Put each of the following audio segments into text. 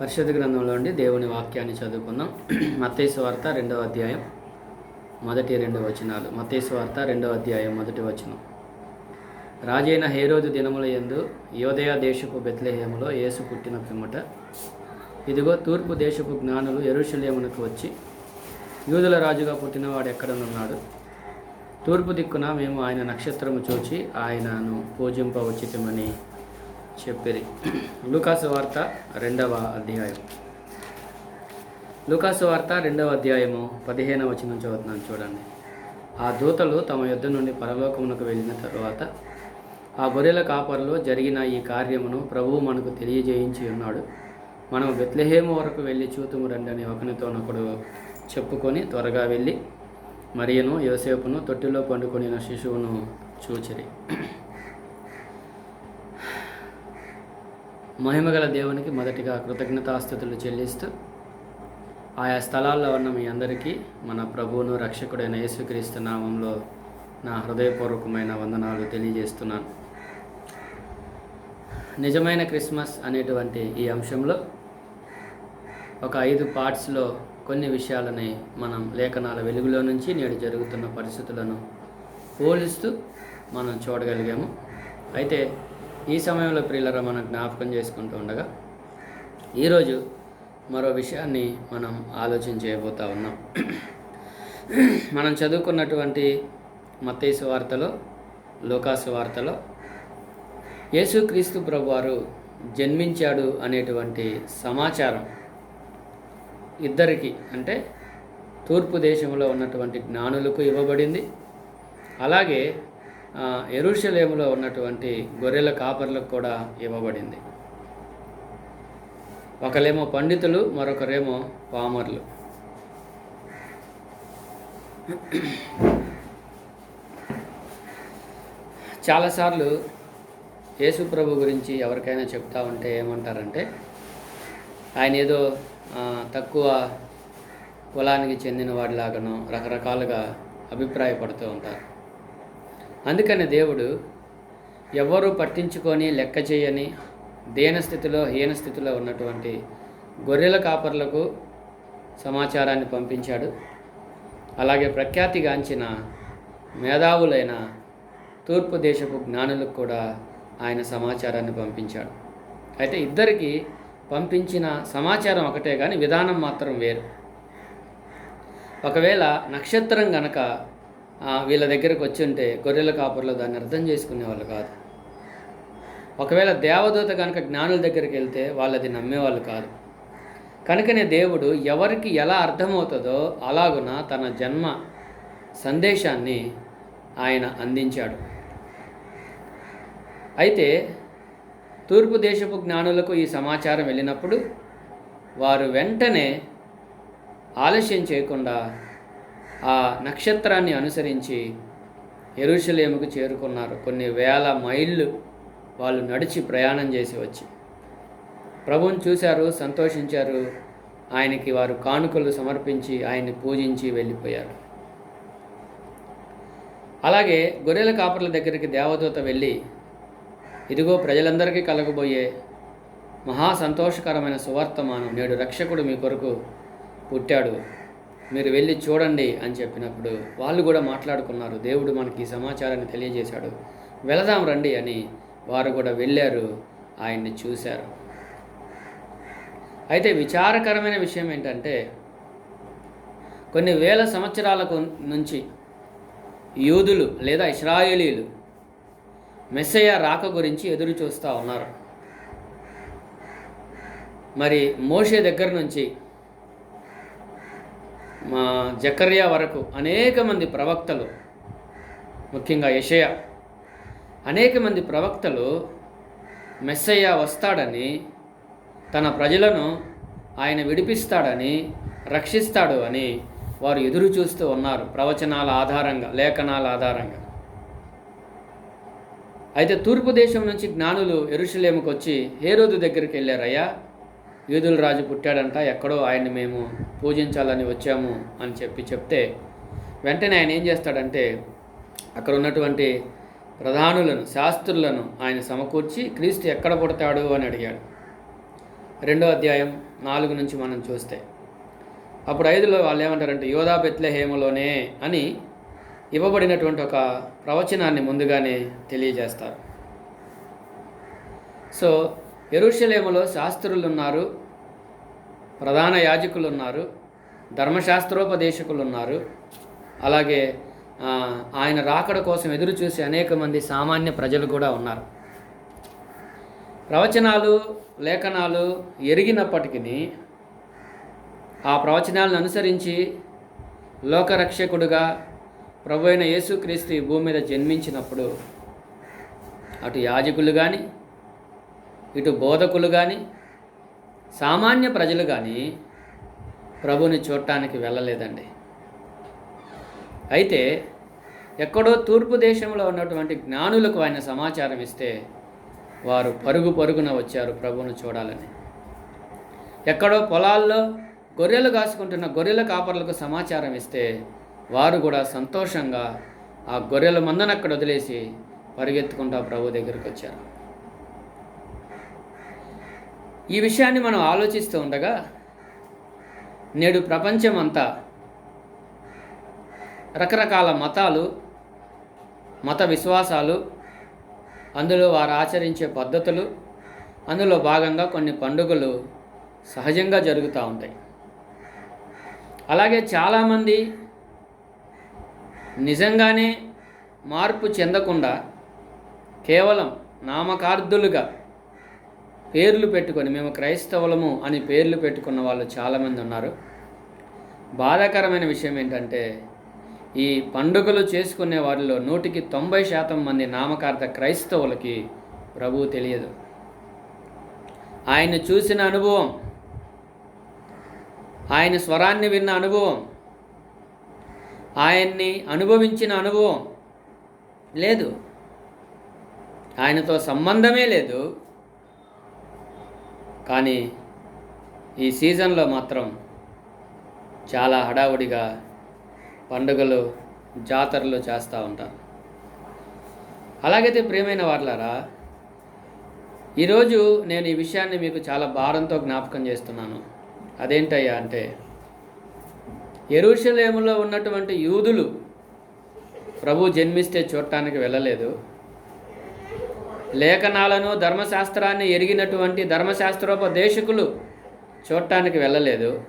పరిశుద్ధ గ్రంథంలో ఉండి దేవుని వాక్యాన్ని చదువుకుందాం. మతేసు వార్త రెండవ అధ్యాయం మొదటి రెండు వచనాలు. మతేసు వార్త రెండవ అధ్యాయం మొదటి వచనం. రాజైన హేరోజు దినముల యందు యోదయ దేశపు బెత్లహేములో యేసు పుట్టిన పిమ్మట ఇదిగో తూర్పు దేశపు జ్ఞానులు ఎరుషలేమునకు వచ్చి యూదుల రాజుగా పుట్టినవాడు ఎక్కడనున్నాడు? తూర్పు దిక్కున మేము ఆయన నక్షత్రము చూచి ఆయనను పూజింపవచ్చితమని చెప్పిరి లూకాసు వార్త రెండవ అధ్యాయం. లూకాసు వార్త రెండవ అధ్యాయము పదిహేనవ వచనం చదువుతున్నాను చూడండి. ఆ దూతలు తమ యుద్ధ నుండి పరలోకమునకు వెళ్ళిన తరువాత ఆ గొర్రెల కాపర్లో జరిగిన ఈ కార్యమును ప్రభువు మనకు తెలియజేయించి ఉన్నాడు. మనం బెత్లహేము వరకు వెళ్ళి చూతుము రండి అని ఒకనితోనొకడు చెప్పుకొని త్వరగా వెళ్ళి మరియను యోసేపును తొట్టిలో పండుకొనిన శిశువును చూచిరి. మహిమగల దేవునికి మొదటిగా కృతజ్ఞతాస్థుతులు చెల్లిస్తూ ఆయా స్థలాల్లో ఉన్న మీ అందరికీ మన ప్రభువును రక్షకుడైన యేసుక్రీస్తు నామంలో నా హృదయపూర్వకమైన వందనాలు తెలియజేస్తున్నాను. నిజమైన క్రిస్మస్ అనేటువంటి ఈ అంశంలో ఒక ఐదు పార్ట్స్లో కొన్ని విషయాలని మనం లేఖనాల వెలుగులో నుంచి నేడు జరుగుతున్న పరిస్థితులను పోలిస్తూ మనం చూడగలిగాము. అయితే ఈ సమయంలో ప్రియులరా మనం జ్ఞాపకం చేసుకుంటూ ఉండగా ఈరోజు మరో విషయాన్ని మనం ఆలోచన ఉన్నాం. మనం చదువుకున్నటువంటి మత్తేసు వార్తలో లోకాసు వార్తలో యేసుక్రీస్తు ప్రభువారు జన్మించాడు అనేటువంటి సమాచారం ఇద్దరికి అంటే తూర్పు దేశంలో ఉన్నటువంటి జ్ఞానులకు ఇవ్వబడింది. అలాగే ఎరుషలేములో ఉన్నటువంటి గొర్రెల కాపర్లకు కూడా ఇవ్వబడింది. ఒకరేమో పండితులు మరొకరేమో పామర్లు చాలాసార్లు యేసు ప్రభు గురించి ఎవరికైనా చెప్తా ఉంటే ఏమంటారంటే ఆయన ఏదో తక్కువ కులానికి చెందిన వాడిలాగానో రకరకాలుగా అభిప్రాయపడుతూ ఉంటారు. అందుకని దేవుడు ఎవరు పట్టించుకొని లెక్క చేయని దీనస్థితిలో హీనస్థితిలో ఉన్నటువంటి గొర్రెల కాపర్లకు సమాచారాన్ని పంపించాడు. అలాగే ప్రఖ్యాతిగాంచిన మేధావులైన తూర్పు దేశపు జ్ఞానులకు కూడా ఆయన సమాచారాన్ని పంపించాడు. అయితే ఇద్దరికి పంపించిన సమాచారం ఒకటే కానీ విధానం మాత్రం వేరు. ఒకవేళ నక్షత్రం గనక వీళ్ళ దగ్గరకు వచ్చి ఉంటే గొర్రెల కాపర్లో దాన్ని అర్థం చేసుకునేవాళ్ళు కాదు. ఒకవేళ దేవదూత కనుక జ్ఞానుల దగ్గరికి వెళ్తే వాళ్ళది నమ్మేవాళ్ళు కాదు. కనుకనే దేవుడు ఎవరికి ఎలా అర్థమవుతుందో అలాగున తన జన్మ సందేశాన్ని ఆయన అందించాడు. అయితే తూర్పు దేశపు జ్ఞానులకు ఈ సమాచారం వెళ్ళినప్పుడు వారు వెంటనే ఆలస్యం చేయకుండా ఆ నక్షత్రాన్ని అనుసరించి ఎరుషలేముకు చేరుకున్నారు. కొన్ని వేల మైళ్ళు వాళ్ళు నడిచి ప్రయాణం చేసి వచ్చి. ప్రభువుని చూశారు సంతోషించారు. ఆయనకి వారు కానుకలు సమర్పించి ఆయన్ని పూజించి వెళ్ళిపోయారు. అలాగే గొర్రెల కాపర్ల దగ్గరికి దేవదూత వెళ్ళి ఇదిగో ప్రజలందరికీ కలగబోయే మహా సంతోషకరమైన సువర్తమానం నేడు రక్షకుడు మీ కొరకు పుట్టాడు. మీరు వెళ్ళి చూడండి అని చెప్పినప్పుడు వాళ్ళు కూడా మాట్లాడుకున్నారు. దేవుడు మనకి ఈ సమాచారాన్ని తెలియజేశాడు. వెళదాం రండి అని వారు కూడా వెళ్ళారు. ఆయన్ని చూశారు. అయితే విచారకరమైన విషయం ఏంటంటే కొన్ని వేల సంవత్సరాలకు నుంచి యూదులు లేదా ఇస్రాయేలీలు మెస్సయ్య రాక గురించి ఎదురు చూస్తూ ఉన్నారు. మరి మోషే దగ్గర నుంచి మా జకర్యా వరకు అనేక మంది ప్రవక్తలు ముఖ్యంగా యషయ అనేక మంది ప్రవక్తలు మెస్సయ్య వస్తాడని తన ప్రజలను ఆయన విడిపిస్తాడని రక్షిస్తాడు అని వారు ఎదురు చూస్తూ ఉన్నారు ప్రవచనాల ఆధారంగా లేఖనాల ఆధారంగా. అయితే తూర్పు దేశం నుంచి జ్ఞానులు ఎరుషలేముకు వచ్చి హేరోదు దగ్గరికి వెళ్ళారయ్యా. యూదుల రాజు పుట్టాడంట ఎక్కడో ఆయన్ని మేము పూజించాలని వచ్చాము అని చెప్పి చెప్తే వెంటనే ఆయన ఏం చేస్తాడంటే అక్కడ ఉన్నటువంటి ప్రధానులను శాస్త్రులను ఆయన సమకూర్చి క్రీస్తు ఎక్కడ పుడతాడు? అని అడిగాడు. రెండో అధ్యాయం నాలుగు నుంచి మనం చూస్తే అప్పుడు ఐదులో వాళ్ళు ఏమంటారంటే యోధా బెత్లెహేములోనే అని ఇవ్వబడినటువంటి ఒక ప్రవచనాన్ని ముందుగానే తెలియజేస్తారు. సో ఎరుషలేములో శాస్త్రులు ఉన్నారు ప్రధాన యాజకులు ఉన్నారు ధర్మశాస్త్రోపదేశకులు ఉన్నారు అలాగే ఆయన రాకడ కోసం ఎదురు చూసి అనేక మంది సామాన్య ప్రజలు కూడా ఉన్నారు. ప్రవచనాలు లేఖనాలు ఎరిగినప్పటికీ ఆ ప్రవచనాలను అనుసరించి లోకరక్షకుడుగా ప్రభు అయిన యేసుక్రీస్తు ఈ భూమి మీద జన్మించినప్పుడు అటు యాజకులు కానీ ఇటు బోధకులు కానీ సామాన్య ప్రజలు కానీ ప్రభుని చూడటానికి వెళ్ళలేదండి. అయితే ఎక్కడో తూర్పు దేశంలో ఉన్నటువంటి జ్ఞానులకు ఆయన సమాచారం ఇస్తే వారు పరుగు పరుగున వచ్చారు ప్రభువును చూడాలని. ఎక్కడో పొలాల్లో గొర్రెలు కాసుకుంటున్న గొర్రెల కాపర్లకు సమాచారం ఇస్తే వారు కూడా సంతోషంగా ఆ గొర్రెల మందను అక్కడ వదిలేసి పరిగెత్తుకుంటూ ప్రభు దగ్గరికి వచ్చారు. ఈ విషయాన్ని మనం ఆలోచిస్తూ ఉండగా నేడు ప్రపంచం అంతా రకరకాల మతాలు మత విశ్వాసాలు అందులో వారు ఆచరించే పద్ధతులు అందులో భాగంగా కొన్ని పండుగలు సహజంగా జరుగుతూ ఉంటాయి. అలాగే చాలామంది నిజంగానే మార్పు చెందకుండా కేవలం నామకార్థులుగా పేర్లు పెట్టుకొని మేము క్రైస్తవులము అని పేర్లు పెట్టుకున్న వాళ్ళు చాలామంది ఉన్నారు. బాధాకరమైన విషయం ఏంటంటే ఈ పండుగలు చేసుకునే వారిలో నూటికి తొంభై శాతం మంది నామకార్థ క్రైస్తవులకి ప్రభువు తెలియదు. ఆయన చూసిన అనుభవం ఆయన స్వరాన్ని విన్న అనుభవం ఆయన్ని అనుభవించిన అనుభవం లేదు. ఆయనతో సంబంధమే లేదు. కానీ ఈ సీజన్లో మాత్రం చాలా హడావుడిగా పండుగలు జాతరలు చేస్తూ ఉంటారు. అలాగైతే ప్రియమైన వాళ్ళారా ఈరోజు నేను ఈ విషయాన్ని మీకు చాలా భారంతో జ్ఞాపకం చేస్తున్నాను. అదేంటయ్యా అంటే ఎరుషలేములో ఉన్నటువంటి యూదులు ప్రభు జన్మిస్తే చూడటానికి వెళ్ళలేదు. లేఖనాలను ధర్మశాస్త్రాన్ని ఎరిగినటువంటి ధర్మశాస్త్రోపదేశకులు చూడటానికి వెళ్ళలేదు.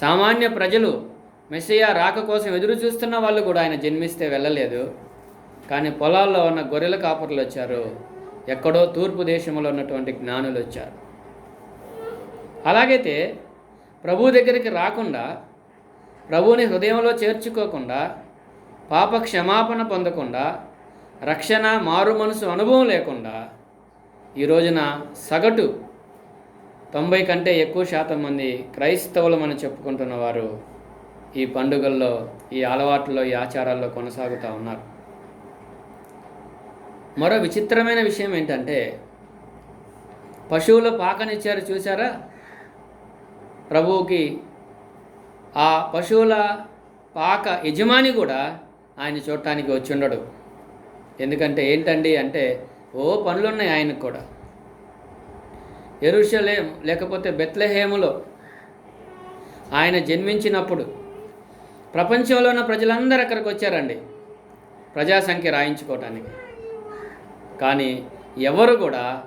సామాన్య ప్రజలు మెస్సియా రాక కోసం ఎదురు చూస్తున్న వాళ్ళు కూడా ఆయన జన్మిస్తే వెళ్ళలేదు. కానీ పొలాల్లో ఉన్న గొర్రెల కాపర్లు వచ్చారు. ఎక్కడో తూర్పు దేశంలో ఉన్నటువంటి జ్ఞానులు వచ్చారు. అలాగైతే ప్రభు దగ్గరికి రాకుండా ప్రభువుని హృదయంలో చేర్చుకోకుండా పాప క్షమాపణ పొందకుండా రక్షణ మారు మనసు అనుభవం లేకుండా ఈ రోజున సగటు తొంభై కంటే ఎక్కువ శాతం మంది క్రైస్తవులమని చెప్పుకుంటున్న వారు ఈ పండుగల్లో ఈ అలవాట్లలో ఈ ఆచారాల్లో కొనసాగుతూ ఉన్నారు. మరో విచిత్రమైన విషయం ఏంటంటే పశువుల పాకనిచ్చారు చూసారా ప్రభువుకి ఆ పశువుల పాక యజమాని కూడా ఆయన చూడటానికి వచ్చి ఉండడు ఎందుకంటే ఏంటండి అంటే ఓ పనులున్నాయి ఆయనకు కూడా. ఎరుషలేం లేకపోతే బెత్లహేములో ఆయన జన్మించినప్పుడు ప్రపంచంలో ఉన్న ప్రజలందరూ అక్కడికి వచ్చారండి. ప్రజాసంఖ్య రాయించుకోవటానికి. కానీ ఎవరు కూడా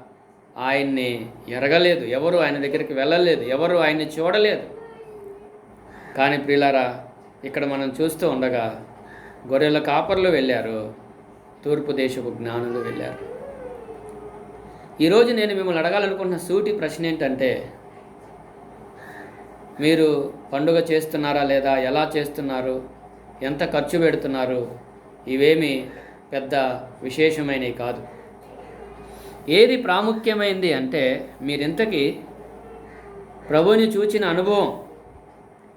ఆయన్ని ఎరగలేదు. ఎవరు ఆయన దగ్గరికి వెళ్ళలేదు. ఎవరు ఆయన్ని చూడలేదు. కానీ ప్రిలారా ఇక్కడ మనం చూస్తూ ఉండగా గొర్రెల కాపర్లు వెళ్ళారు. తూర్పు దేశపు జ్ఞానులు వెళ్ళారు. ఈరోజు నేను మిమ్మల్ని అడగాలనుకున్న సూటి ప్రశ్న ఏంటంటే మీరు పండుగ చేస్తున్నారా లేదా ఎలా చేస్తున్నారు ఎంత ఖర్చు పెడుతున్నారు ఇవేమి పెద్ద విశేషమైనవి కాదు. ఏది ప్రాముఖ్యమైంది అంటే మీరింతకీ ప్రభువుని చూచిన అనుభవం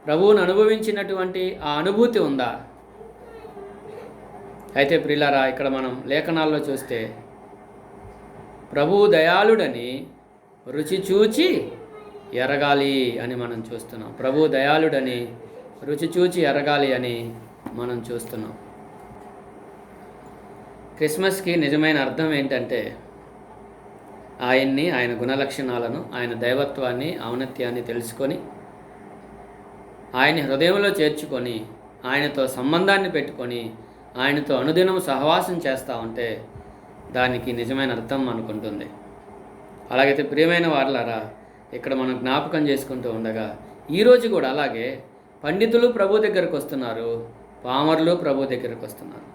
ప్రభువుని అనుభవించినటువంటి ఆ అనుభూతి ఉందా? అయితే ప్రిలారా ఇక్కడ మనం లేఖనాల్లో చూస్తే ప్రభు దయాళుడని రుచి చూచి ఎరగాలి అని మనం చూస్తున్నాం. ప్రభు దయాళుడని రుచి చూచి ఎరగాలి అని మనం చూస్తున్నాం. క్రిస్మస్కి నిజమైన అర్థం ఏంటంటే ఆయన్ని ఆయన గుణలక్షణాలను ఆయన దైవత్వాన్ని ఔన్నత్యాన్ని తెలుసుకొని ఆయన్ని హృదయంలో చేర్చుకొని ఆయనతో సంబంధాన్ని పెట్టుకొని ఆయనతో అనుదినం సహవాసం చేస్తూ ఉంటే దానికి నిజమైన అర్థం అనుకుంటుంది. అలాగైతే ప్రియమైన వారులారా ఇక్కడ మనం జ్ఞాపకం చేసుకుంటూ ఉండగా ఈరోజు కూడా అలాగే పండితులు ప్రభు దగ్గరకు వస్తున్నారు పామరులు ప్రభు దగ్గరకు వస్తున్నారు.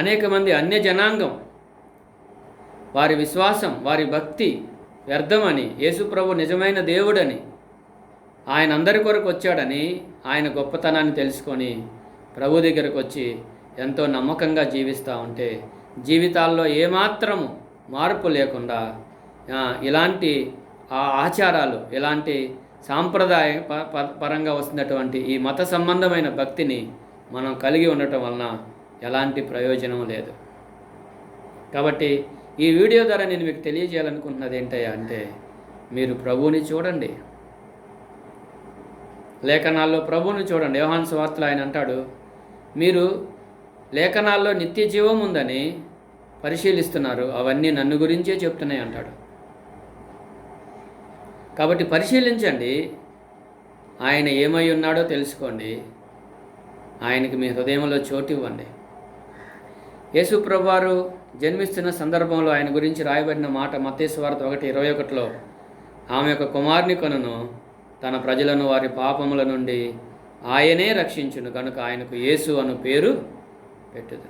అనేక మంది అన్య జనాంగం వారి విశ్వాసం వారి భక్తి వ్యర్థమని యేసుప్రభు నిజమైన దేవుడని ఆయన అందరి కొరకు వచ్చాడని ఆయన గొప్పతనాన్ని తెలుసుకొని ప్రభు దగ్గరకు వచ్చి ఎంతో నమ్మకంగా జీవిస్తూ ఉంటే జీవితాల్లో ఏమాత్రము మార్పు లేకుండా ఇలాంటి ఆ ఆచారాలు ఇలాంటి సాంప్రదాయ ప- ప- పరంగా వస్తున్నటువంటి ఈ మత సంబంధమైన భక్తిని మనం కలిగి ఉండటం వలన ఎలాంటి ప్రయోజనం లేదు. కాబట్టి ఈ వీడియో ద్వారా నేను మీకు తెలియజేయాలనుకుంటున్నది ఏంటయ్యా అంటే మీరు ప్రభువుని చూడండి. లేఖనాల్లో ప్రభువుని చూడండి. యోహాన్ స్వార్తలు ఆయన అంటాడు మీరు లేఖనాల్లో నిత్య జీవం ఉందని పరిశీలిస్తున్నారు. అవన్నీ నన్ను గురించే చెప్తున్నాయి అంటాడు. కాబట్టి పరిశీలించండి. ఆయన ఏమై ఉన్నాడో తెలుసుకోండి. ఆయనకి మీ హృదయంలో చోటు ఇవ్వండి. యేసు జన్మిస్తున్న సందర్భంలో ఆయన గురించి రాయబడిన మాట మత్తేశ్వార్త ఒకటి ఇరవై ఒకటిలో ఆమె యొక్క కుమారుని కొనును. తన ప్రజలను వారి పాపముల నుండి ఆయనే రక్షించును. కనుక ఆయనకు యేసు అను పేరు పెట్టుదు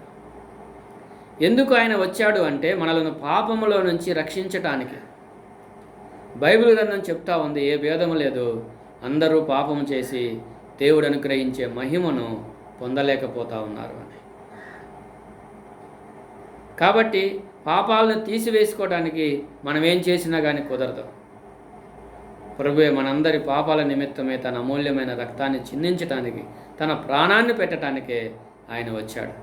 ఎందుకు ఆయన వచ్చాడు అంటే మనలను పాపములో నుంచి రక్షించటానికి. బైబిల్ గ్రంథం చెప్తా ఉంది ఏ భేదము లేదు. అందరూ పాపము చేసి దేవుడు అనుగ్రహించే మహిమను పొందలేకపోతా ఉన్నారు అని. కాబట్టి పాపాలను తీసివేసుకోవడానికి మనం ఏం చేసినా కానీ కుదరదు. ప్రభువే మనందరి పాపాల నిమిత్తమే తన అమూల్యమైన రక్తాన్ని చిందించటానికి తన ప్రాణాన్ని పెట్టడానికే ఆయన వచ్చాడు.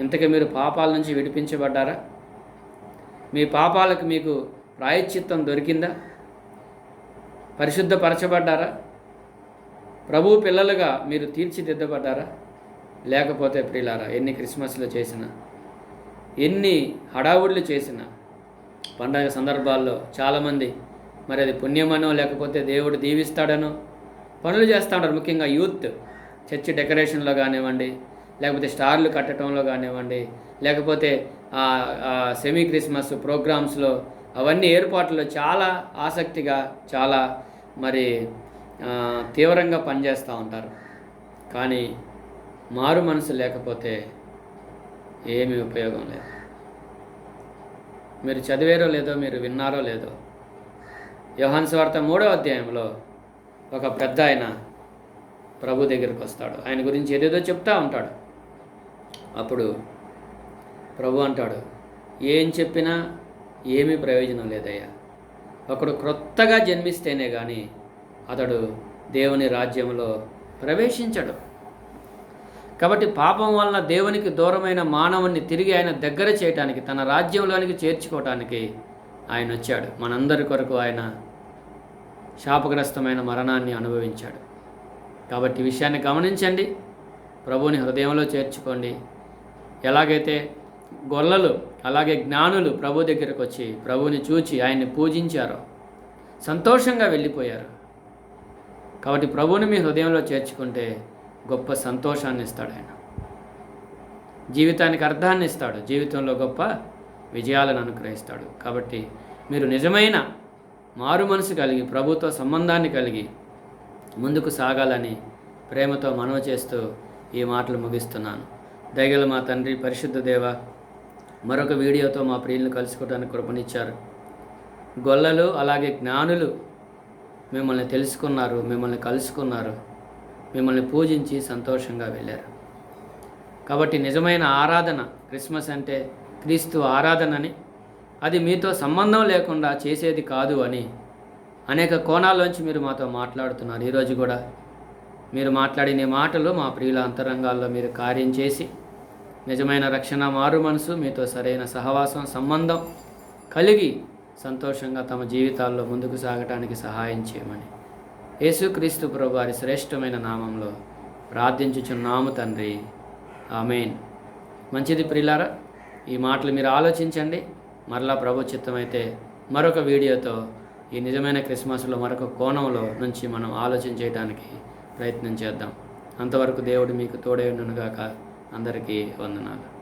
ఇంతకీ మీరు పాపాల నుంచి విడిపించబడ్డారా? మీ పాపాలకు మీకు ప్రాయశ్చిత్తం దొరికిందా? పరిశుద్ధపరచబడ్డారా? ప్రభు పిల్లలుగా మీరు తీర్చిదిద్దబడ్డారా? లేకపోతే ప్రియులారా ఎన్ని క్రిస్మస్లు చేసినా ఎన్ని హడావుళ్ళు చేసినా పండగ సందర్భాల్లో చాలామంది మరి అది పుణ్యమనో లేకపోతే దేవుడు దీవిస్తాడనో పనులు చేస్తూ ఉంటారు ముఖ్యంగా యూత్. చర్చి డెకరేషన్లో కానివ్వండి లేకపోతే స్టార్లు కట్టడంలో కానివ్వండి లేకపోతే సెమీ క్రిస్మస్ ప్రోగ్రామ్స్లో అవన్నీ ఏర్పాట్లు చాలా ఆసక్తిగా చాలా మరి తీవ్రంగా పనిచేస్తూ ఉంటారు. కానీ మారు మనసు లేకపోతే ఏమీ ఉపయోగం లేదు. మీరు చదివారో లేదో మీరు విన్నారో లేదో యోహాన్ స్వార్థ మూడో అధ్యాయంలో ఒక పెద్ద ఆయన ప్రభు దగ్గరికి వస్తాడు. ఆయన గురించి ఏదేదో చెప్తా ఉంటాడు. అప్పుడు ప్రభు అంటాడు ఏం చెప్పినా ఏమీ ప్రయోజనం లేదయ్యా. ఒకడు క్రొత్తగా జన్మిస్తేనే కానీ అతడు దేవుని రాజ్యంలో ప్రవేశించడు. కాబట్టి పాపం వలన దేవునికి దూరమైన మానవుని తిరిగి ఆయన దగ్గర చేయటానికి తన రాజ్యంలోనికి చేర్చుకోవటానికి ఆయన వచ్చాడు. మనందరి కొరకు ఆయన శాపగ్రస్తమైన మరణాన్ని అనుభవించాడు. కాబట్టి విషయాన్ని గమనించండి. ప్రభువుని హృదయంలో చేర్చుకోండి. ఎలాగైతే గొల్లలు అలాగే జ్ఞానులు ప్రభు దగ్గరకు వచ్చి ప్రభువుని చూచి ఆయన్ని పూజించారో సంతోషంగా వెళ్ళిపోయారు. కాబట్టి ప్రభువుని మీ హృదయంలో చేర్చుకుంటే గొప్ప సంతోషాన్ని ఇస్తాడు ఆయన. జీవితానికి అర్థాన్ని ఇస్తాడు. జీవితంలో గొప్ప విజయాలను అనుగ్రహిస్తాడు. కాబట్టి మీరు నిజమైన మారు మనసు కలిగి ప్రభుత్వ సంబంధాన్ని కలిగి ముందుకు సాగాలని ప్రేమతో మనవి చేస్తూ ఈ మాటలు ముగిస్తున్నాను. దయగల మా తండ్రి పరిశుద్ధ దేవ మరొక వీడియోతో మా ప్రియులను కలుసుకోవడానికి కృపనిచ్చారు. గొల్లలు అలాగే జ్ఞానులు మిమ్మల్ని తెలుసుకున్నారు మిమ్మల్ని కలుసుకున్నారు మిమ్మల్ని పూజించి సంతోషంగా వెళ్ళారు. కాబట్టి నిజమైన ఆరాధన క్రిస్మస్ అంటే క్రీస్తు ఆరాధనని అది మీతో సంబంధం లేకుండా చేసేది కాదు అని అనేక కోణాల్లోంచి మీరు మాతో మాట్లాడుతున్నారు. ఈరోజు కూడా మీరు మాట్లాడిన మాటలు మా ప్రియుల అంతరంగాల్లో మీరు కార్యం చేసి నిజమైన రక్షణ మారు మనసు మీతో సరైన సహవాసం సంబంధం కలిగి సంతోషంగా తమ జీవితాల్లో ముందుకు సాగటానికి సహాయం చేయమని యేసుక్రీస్తు ప్రభు వారి శ్రేష్టమైన నామంలో ప్రార్థించుచున్నాము తండ్రి. ఆమెన్. మంచిది ప్రిలారా ఈ మాటలు మీరు ఆలోచించండి. మరలా ప్రభు చిత్తమైతే మరొక వీడియోతో ఈ నిజమైన క్రిస్మస్లో మరొక కోణంలో నుంచి మనం ఆలోచన చేయడానికి ప్రయత్నం చేద్దాం. అంతవరకు దేవుడు మీకు తోడే ఉండనుగాక. అందరికీ వందనాలు.